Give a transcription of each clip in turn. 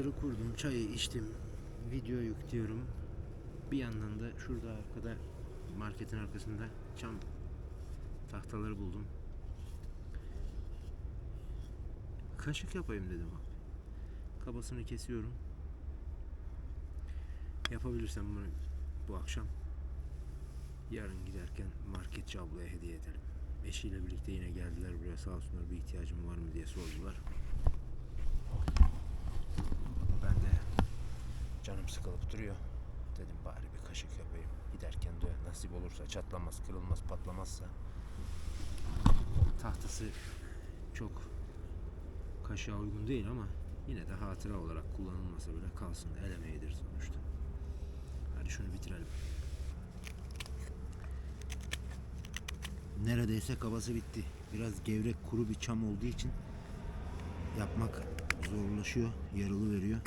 Çadırı kurdum, çayı içtim, video yüklüyorum. Bir yandan da şurada arkada marketin arkasında cam tahtaları buldum. Kaşık yapayım dedim abi. Kabasını kesiyorum. Yapabilirsem bunu bu akşam yarın giderken marketçi ablaya hediye edelim. Eşiyle birlikte yine geldiler buraya sağ olsunlar bir ihtiyacım var mı diye sordular. Ben de canım sıkılıp duruyor. Dedim bari bir kaşık yapayım. Giderken de nasip olursa çatlamaz, kırılmaz, patlamazsa. Tahtası çok kaşığa uygun değil ama yine de hatıra olarak kullanılmasa bile kalsın. El emeğidir sonuçta. Hadi şunu bitirelim. Neredeyse kabası bitti. Biraz gevrek kuru bir çam olduğu için yapmak zorlaşıyor, yarılı veriyor.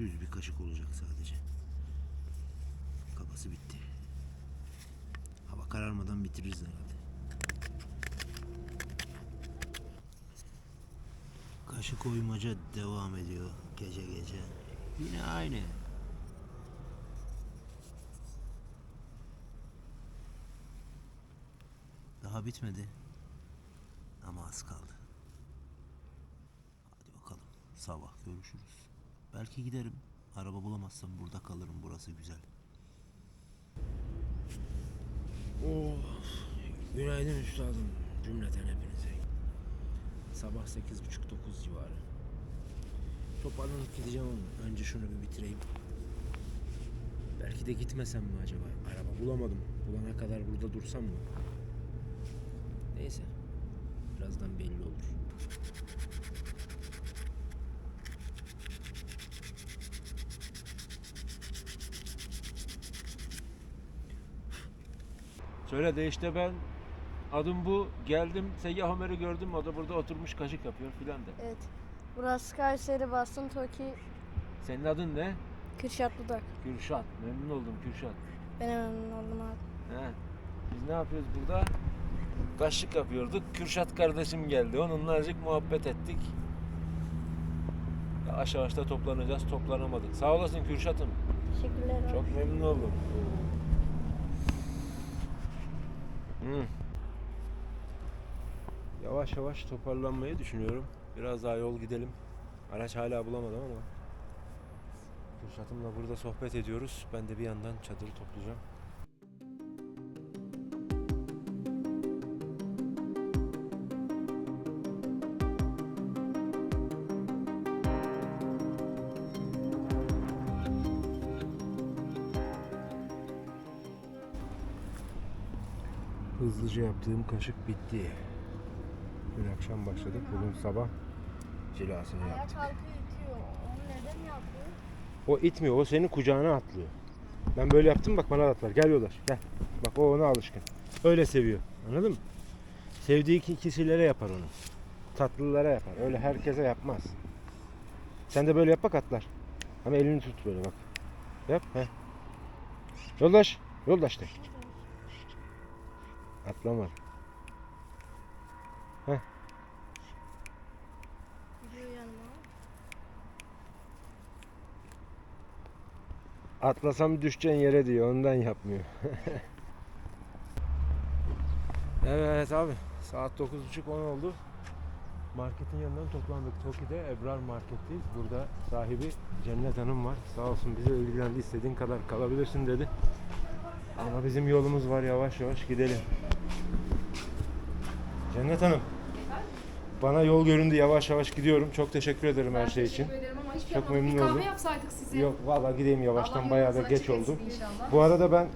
Düz bir kaşık olacak sadece. Kabası bitti. Hava kararmadan bitiririz herhalde. Kaşık oymaca devam ediyor gece gece. Yine aynı. Daha bitmedi. Ama az kaldı. Hadi bakalım. Sabah görüşürüz. Belki giderim. Araba bulamazsam burada kalırım. Burası güzel. Oh. Günaydın üstadım. Cümleten hepinize. Sabah 8.30-9 civarı. Toparlanıp gideceğim ama önce şunu bir bitireyim. Belki de gitmesem mi acaba? Araba bulamadım. Bulana kadar burada dursam mı? Neyse. Birazdan belli olur. Söyle de işte ben adım bu geldim Seyyah Ömer'i gördüm o da burada oturmuş kaşık yapıyor filan de. Evet. Burası Kayseri Bastın Toki Senin adın ne? Kürşat Dudak. Kürşat. Memnun oldum Kürşat. Ben memnun oldum abi. He. Biz ne yapıyoruz burada? Kaşık yapıyorduk. Kürşat kardeşim geldi. Onunla azıcık muhabbet ettik. Yavaş yavaş da toplanacağız. Toplanamadık. Sağ olasın Kürşat'ım. Teşekkürler abi. Çok memnun oldum. Hı. Yavaş yavaş toparlanmayı düşünüyorum. Biraz daha yol gidelim. Araç hala bulamadım ama. Kürşat'ımla burada sohbet ediyoruz. Ben de bir yandan çadırı toplayacağım. Hızlıca yaptığım kaşık bitti. Dün akşam başladık. Bugün sabah cilasını Ayağa yaptık. kalkıyor itiyor. Onu neden yapıyor? O itmiyor. O senin kucağına atlıyor. Ben böyle yaptım bak bana da atlar. Gel yoldaş gel. Bak o ona alışkın. Öyle seviyor. Anladın mı? Sevdiği ki- kişilere yapar onu. Tatlılara yapar. Öyle herkese yapmaz. Sen de böyle yap bak atlar. Ama elini tut böyle bak. Yap. He. Yoldaş. Yoldaş de. Atlama. Gidiyor yanıma. Atlasam düşeceğin yere diyor. Ondan yapmıyor. evet abi. Saat 9.30 10 oldu. Marketin yanından toplandık. Toki'de Ebrar Market'teyiz. Burada sahibi Cennet Hanım var. Sağ olsun bize ilgilendi. istediğin kadar kalabilirsin dedi. Ama bizim yolumuz var. Yavaş yavaş gidelim. Cennet Hanım. Bana yol göründü. Yavaş yavaş gidiyorum. Çok teşekkür ederim her şey için. Teşekkür ederim ama hiçbir Çok memnun Bir kahve oldum. yapsaydık size. Yok vallahi gideyim yavaştan. Allah Bayağı da yolunuzu geç açık oldu. etsin inşallah. Bu arada ben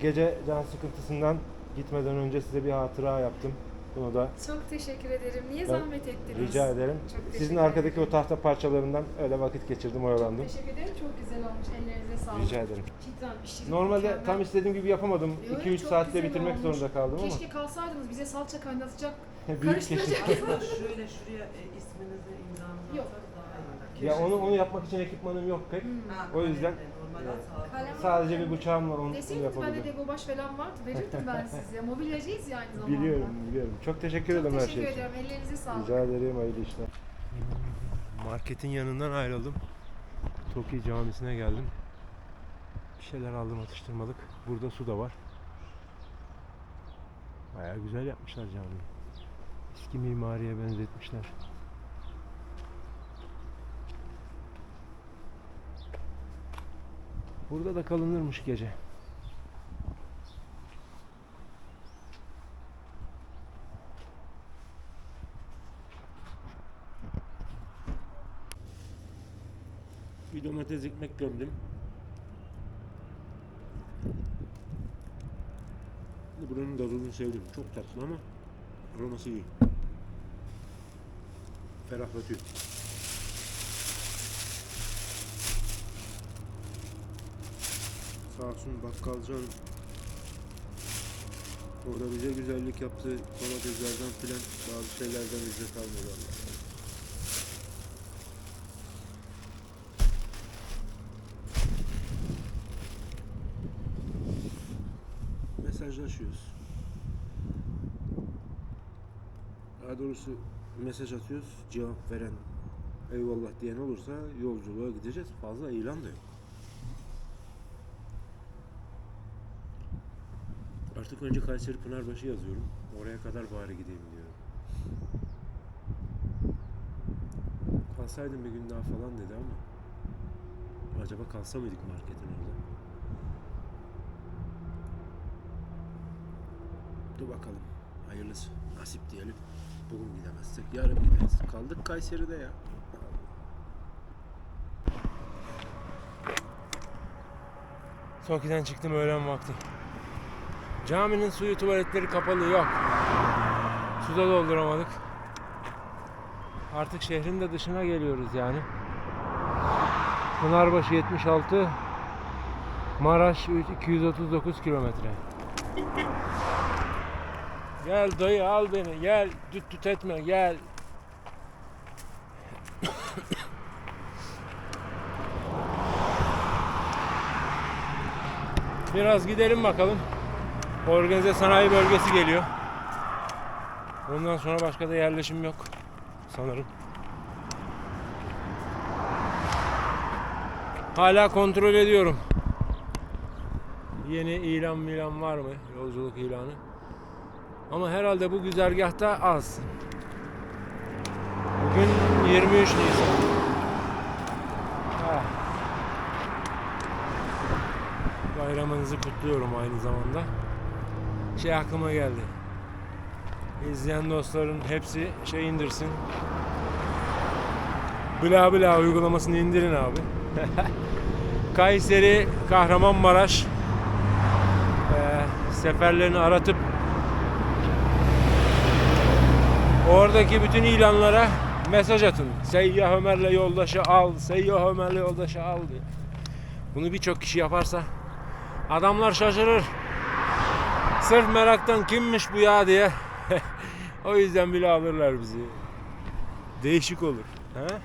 gece can sıkıntısından gitmeden önce size bir hatıra yaptım. Bunu da Çok teşekkür ederim. Niye zahmet ettiniz? rica ederim. Çok teşekkür Sizin ederim. arkadaki o tahta parçalarından öyle vakit geçirdim, oyalandım. Teşekkür ederim. Çok güzel olmuş. Ellerinize sağlık. Rica ederim. Cidden işiniz Normalde mükemmel. tam istediğim gibi yapamadım. Yo, yo, 2-3 çok saatte güzel bitirmek olmuş. zorunda kaldım ama. Keşke kalsaydınız bize salça kaynatacak, Büyük karıştıracak. Şöyle şuraya e, isminizi imzanızı Yok. atsanız daha iyi. Ya onu onu yapmak için ekipmanım yok pek. Ha, O yüzden sağ- Kalem sadece bir bıçağımla onu, Deseydiniz bende yapabilirim. degobaş falan vardı. Verirdim ben size. Mobilyacıyız ya aynı zamanda. Biliyorum, biliyorum. Çok teşekkür Çok ederim her teşekkür şey için. ediyorum. Ellerinize sağlık. Rica ederim hayırlı işler. Marketin yanından ayrıldım. Toki Camisi'ne geldim. Bir şeyler aldım atıştırmalık. Burada su da var. Baya güzel yapmışlar camiyi. Eski mimariye benzetmişler. Burada da kalınırmış gece. Bir domates ekmek gömdüm. Buranın gazozunu sevdim. Çok tatlı ama aroması iyi. Ferahlatıyor. Sağ olsun bakkalcan orada bize güzellik yaptı. Domateslerden filan bazı şeylerden ücret almıyor vallahi. mesajlaşıyoruz. Daha doğrusu mesaj atıyoruz. Cevap veren eyvallah diyen olursa yolculuğa gideceğiz. Fazla ilan da yok. Artık önce Kayseri Pınarbaşı yazıyorum. Oraya kadar bari gideyim diyorum. Kalsaydım bir gün daha falan dedi ama acaba kalsa mıydık marketin orada? Dur bakalım. Hayırlısı. Nasip diyelim. Bugün gidemezsek yarın gideriz. Kaldık Kayseri'de ya. Toki'den çıktım öğlen vakti. Caminin suyu tuvaletleri kapalı yok. Suda dolduramadık. Artık şehrin de dışına geliyoruz yani. Pınarbaşı 76, Maraş 239 kilometre. Gel dayı al beni gel düt düt etme gel. Biraz gidelim bakalım. Organize sanayi bölgesi geliyor. Ondan sonra başka da yerleşim yok sanırım. Hala kontrol ediyorum. Yeni ilan milan var mı? Yolculuk ilanı. Ama herhalde bu güzergahta az. Bugün 23 Nisan. Ah. Bayramınızı kutluyorum aynı zamanda. Şey aklıma geldi. İzleyen dostların hepsi şey indirsin. Bla bla uygulamasını indirin abi. Kayseri, Kahramanmaraş eee, seferlerini aratıp Oradaki bütün ilanlara mesaj atın. Seyyah Ömer'le yoldaşı al, Seyyah Ömer'le yoldaşı al diye. Bunu birçok kişi yaparsa adamlar şaşırır. Sırf meraktan kimmiş bu ya diye. o yüzden bile alırlar bizi. Değişik olur. He?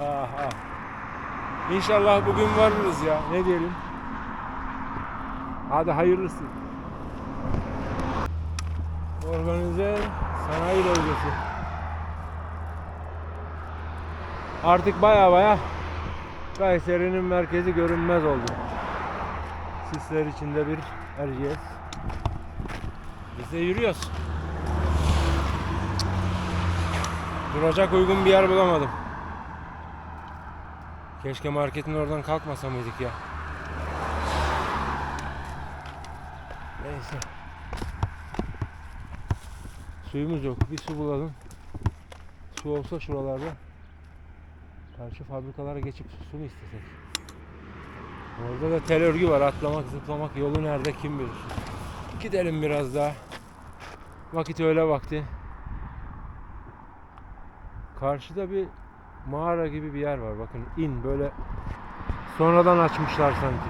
ah, ah. İnşallah bugün varırız ya. Ne diyelim? Hadi hayırlısı. Organize sanayi bölgesi. Artık baya baya Kayseri'nin merkezi görünmez oldu. Sisler içinde bir Erciyes. Biz de yürüyoruz. Duracak uygun bir yer bulamadım. Keşke marketin oradan kalkmasa mıydık ya. Neyse. Suyumuz yok. Bir su bulalım. Su olsa şuralarda. Karşı fabrikalara geçip su mu istesek? Orada da tel örgü var. Atlamak, zıplamak yolu nerede kim bilir. Gidelim biraz daha. Vakit öyle vakti. Karşıda bir mağara gibi bir yer var. Bakın in böyle sonradan açmışlar sanki.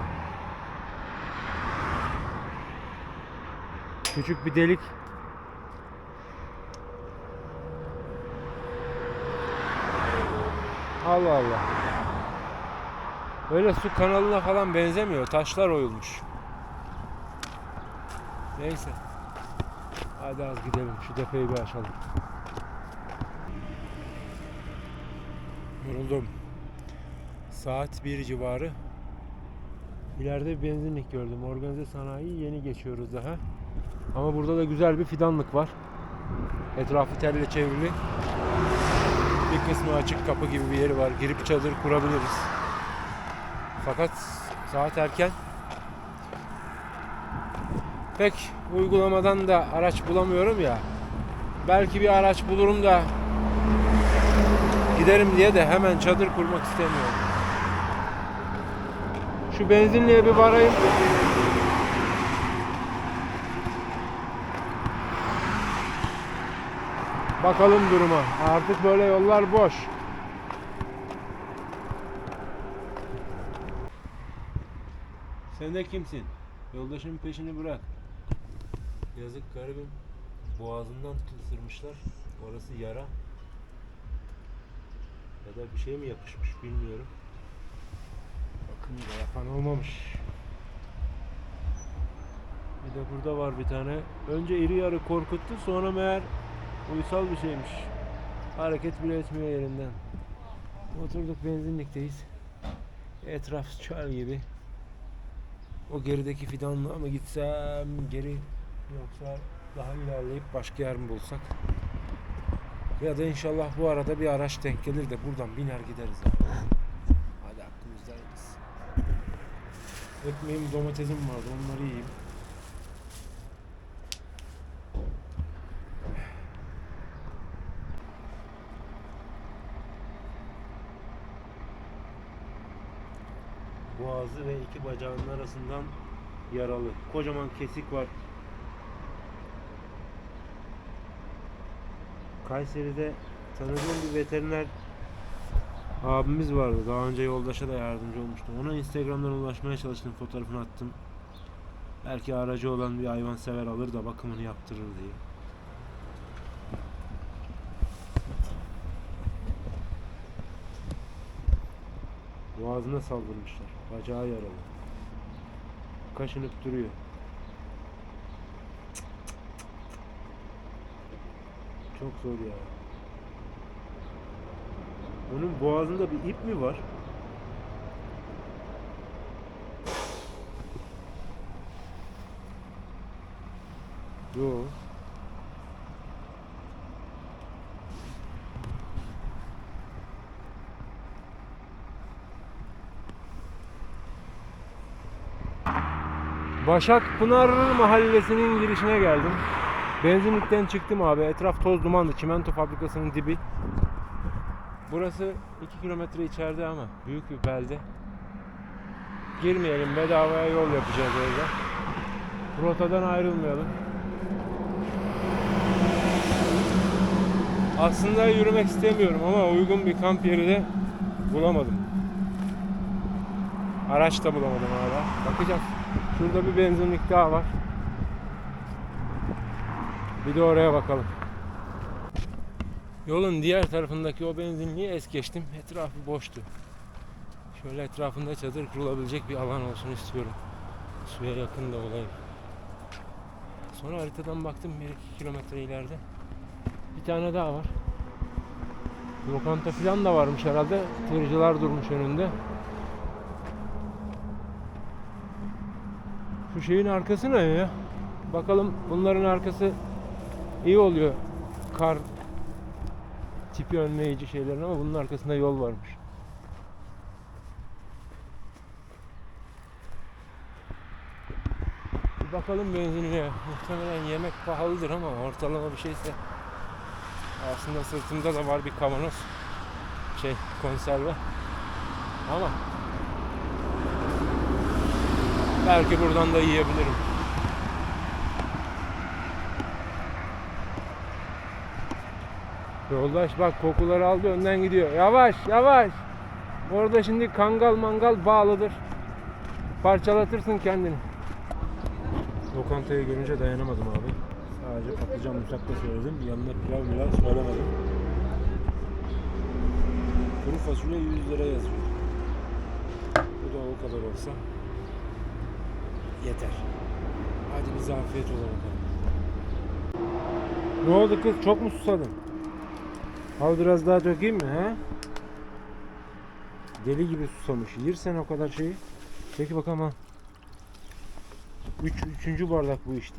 Küçük bir delik Allah Allah. Öyle su kanalına falan benzemiyor. Taşlar oyulmuş. Neyse. Hadi az gidelim. Şu depoyu bir açalım. Yoruldum. Saat 1 civarı. İleride bir benzinlik gördüm. Organize sanayi yeni geçiyoruz daha. Ama burada da güzel bir fidanlık var. Etrafı telle çevrili. Bir kısmı açık kapı gibi bir yeri var. Girip çadır kurabiliriz. Fakat saat erken. Pek uygulamadan da araç bulamıyorum ya. Belki bir araç bulurum da giderim diye de hemen çadır kurmak istemiyorum. Şu benzinliğe bir varayım. Bakalım duruma. Artık böyle yollar boş. Sen de kimsin? Yoldaşın peşini bırak. Yazık garibim. Boğazından ısırmışlar. Orası yara. Ya da bir şey mi yapışmış bilmiyorum. Bakın da yapan olmamış. Bir de burada var bir tane. Önce iri yarı korkuttu sonra meğer uysal bir şeymiş. Hareket bile etmiyor yerinden. Oturduk benzinlikteyiz. Etraf çöl gibi. O gerideki fidanlığa mı gitsem geri yoksa daha ilerleyip başka yer mi bulsak? Ya da inşallah bu arada bir araç denk gelir de buradan biner gideriz. Hadi aklımızdayız. Ekmeğim domatesim vardı onları yiyeyim. Boğazı ve iki bacağının arasından yaralı. Kocaman kesik var. Kayseri'de tanıdığım bir veteriner abimiz vardı. Daha önce yoldaşa da yardımcı olmuştu. Ona Instagram'dan ulaşmaya çalıştım. Fotoğrafını attım. Belki aracı olan bir hayvan sever alır da bakımını yaptırır diye. Boğazına saldırmışlar. Bacağı yaralı. Kaşınıp duruyor. Çok zor ya. Onun boğazında bir ip mi var? Yo. Başak Pınar mahallesinin girişine geldim. Benzinlikten çıktım abi. Etraf toz dumanlı. Çimento fabrikasının dibi. Burası 2 kilometre içeride ama büyük bir belde. Girmeyelim. Bedavaya yol yapacağız orada. Rotadan ayrılmayalım. Aslında yürümek istemiyorum ama uygun bir kamp yeri de bulamadım. Araç da bulamadım hala. Bakacağız. Şurada bir benzinlik daha var. Bir de oraya bakalım. Yolun diğer tarafındaki o benzinliği es geçtim. Etrafı boştu. Şöyle etrafında çadır kurulabilecek bir alan olsun istiyorum. Suya yakın da olayım. Sonra haritadan baktım 1-2 kilometre ileride. Bir tane daha var. Lokanta falan da varmış herhalde. Tırcılar durmuş önünde. Şu şeyin arkası ne ya? Bakalım bunların arkası iyi oluyor. Kar tipi önleyici şeylerin ama bunun arkasında yol varmış. Bir bakalım benzinliğe. Muhtemelen yemek pahalıdır ama ortalama bir şeyse aslında sırtımda da var bir kavanoz şey konserve ama belki buradan da yiyebilirim. Yoldaş bak kokuları aldı önden gidiyor. Yavaş yavaş. Orada şimdi kangal mangal bağlıdır. Parçalatırsın kendini. Lokantayı görünce dayanamadım abi. Sadece patlıcan musakka söyledim. Yanına pilav pilav söylemedim. Kuru fasulye 100 lira yazıyor. Bu da o kadar olsa yeter. Hadi bize afiyet ola bakalım. Ne oldu kız? Çok mu susadın? Al biraz daha dökeyim mi he? Deli gibi susamış. Yersen o kadar şeyi. Peki bakalım ha. Üç, üçüncü bardak bu iş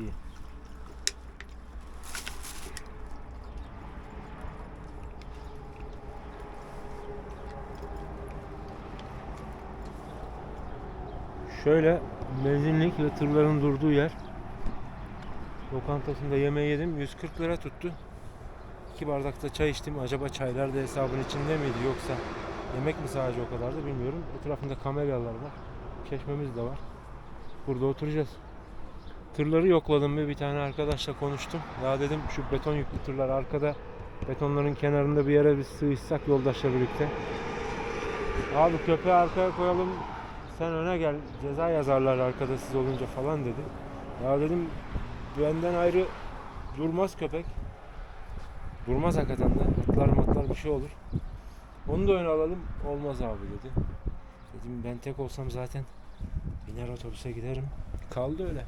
Şöyle benzinlik ve tırların durduğu yer. Lokantasında yemeği yedim. 140 lira tuttu. İki bardakta çay içtim. Acaba çaylar da hesabın içinde miydi yoksa yemek mi sadece o kadar da bilmiyorum. Etrafında kameralar var. Çeşmemiz de var. Burada oturacağız. Tırları yokladım ve bir tane arkadaşla konuştum. Daha dedim şu beton yüklü tırlar arkada betonların kenarında bir yere bir sığışsak yoldaşla birlikte. Abi köpeği arkaya koyalım sen öne gel ceza yazarlar arkada siz olunca falan dedi. Ya dedim benden ayrı durmaz köpek. Durmaz hakikaten de. Atlar matlar bir şey olur. Onu da öne alalım. Olmaz abi dedi. Dedim ben tek olsam zaten biner otobüse giderim. Kaldı öyle.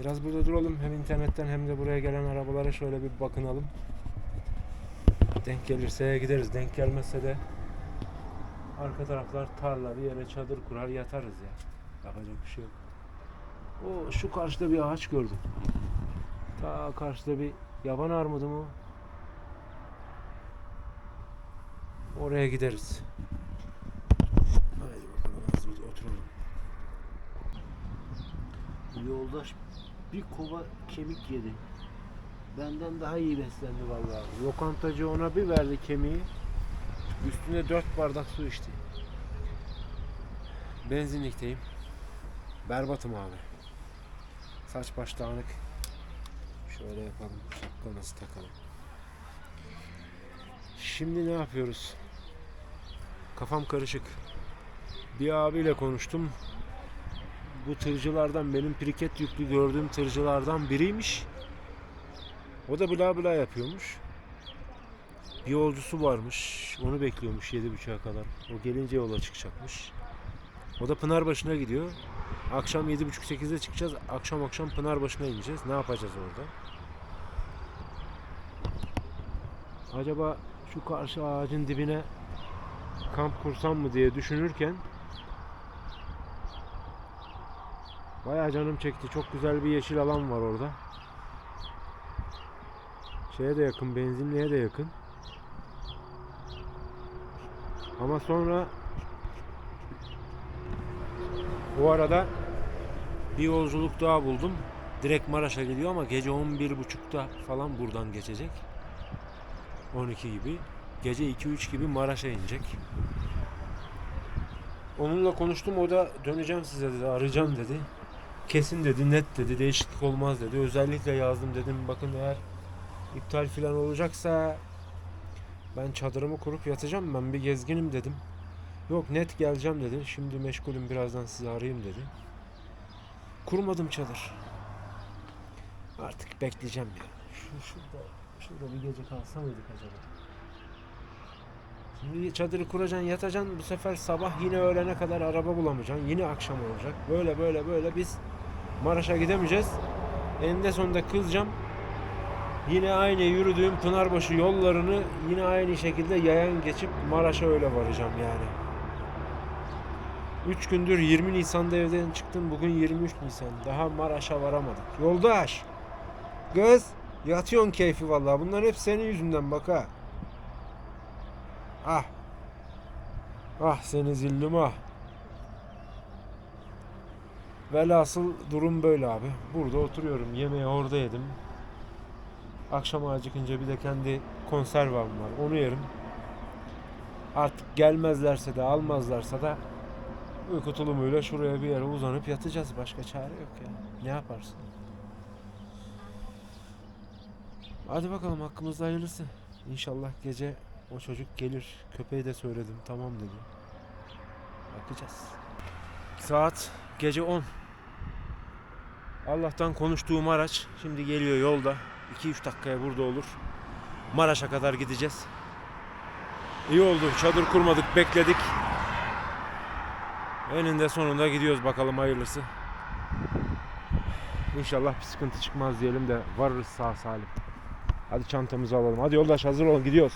Biraz burada duralım. Hem internetten hem de buraya gelen arabalara şöyle bir bakınalım. Denk gelirse gideriz. Denk gelmezse de arka taraflar tarla bir yere çadır kurar yatarız ya. Yapacak bir şey yok. O şu karşıda bir ağaç gördüm. Ta karşıda bir yaban armudu mu? Oraya gideriz. Haydi bakalım az bir oturalım. Yoldaş bir kova kemik yedi. Benden daha iyi beslendi vallahi. Lokantacı ona bir verdi kemiği. Üstüne dört bardak su içti. Benzinlikteyim. Berbatım abi. Saç baş dağınık. Şöyle yapalım. Şapkamızı takalım. Şimdi ne yapıyoruz? Kafam karışık. Bir abiyle konuştum. Bu tırcılardan benim priket yüklü gördüğüm tırcılardan biriymiş. O da bla bla yapıyormuş. Bir yolcusu varmış. Onu bekliyormuş 7.30'a kadar. O gelince yola çıkacakmış. O da Pınarbaşı'na gidiyor. Akşam 7.30-8'de çıkacağız. Akşam akşam Pınarbaşı'na ineceğiz. Ne yapacağız orada? Acaba şu karşı ağacın dibine kamp kursam mı diye düşünürken Bayağı canım çekti. Çok güzel bir yeşil alan var orada. Şeye de yakın, benzinliğe de yakın. Ama sonra o arada bir yolculuk daha buldum. Direkt Maraş'a gidiyor ama gece 11.30'da falan buradan geçecek. 12 gibi. Gece 2-3 gibi Maraş'a inecek. Onunla konuştum. O da döneceğim size dedi. Arayacağım dedi. Kesin dedi. Net dedi. Değişiklik olmaz dedi. Özellikle yazdım dedim. Bakın eğer iptal falan olacaksa ben çadırımı kurup yatacağım. Ben bir gezginim dedim. Yok net geleceğim dedi. Şimdi meşgulüm birazdan sizi arayayım dedi. Kurmadım çadır. Artık bekleyeceğim ya. Şu şurada, şurada bir gece kalsa mıydık acaba? Şimdi çadırı kuracaksın, yatacaksın. Bu sefer sabah yine öğlene kadar araba bulamayacaksın. Yine akşam olacak. Böyle böyle böyle biz Maraş'a gidemeyeceğiz. Eninde sonunda kızacağım. Yine aynı yürüdüğüm Pınarbaşı yollarını yine aynı şekilde yayan geçip Maraş'a öyle varacağım yani. 3 gündür 20 Nisan'da evden çıktım. Bugün 23 Nisan. Daha Maraş'a varamadık. Yoldaş. Kız. Yatıyorsun keyfi vallahi. Bunlar hep senin yüzünden bak ha. Ah. Ah seni zillüm ah. Velhasıl durum böyle abi. Burada oturuyorum. Yemeği orada yedim. Akşam acıkınca bir de kendi konservam var. Onu yerim. Artık gelmezlerse de almazlarsa da uyku tulumuyla şuraya bir yere uzanıp yatacağız. Başka çare yok ya. Ne yaparsın? Hadi bakalım hakkımızda hayırlısı. İnşallah gece o çocuk gelir. Köpeğe de söyledim tamam dedi. Bakacağız. Saat gece 10. Allah'tan konuştuğum araç şimdi geliyor yolda. 2-3 dakikaya burada olur. Maraş'a kadar gideceğiz. İyi oldu. Çadır kurmadık, bekledik. Eninde sonunda gidiyoruz bakalım hayırlısı. İnşallah bir sıkıntı çıkmaz diyelim de varırız sağ salim. Hadi çantamızı alalım. Hadi yoldaş hazır olun gidiyoruz.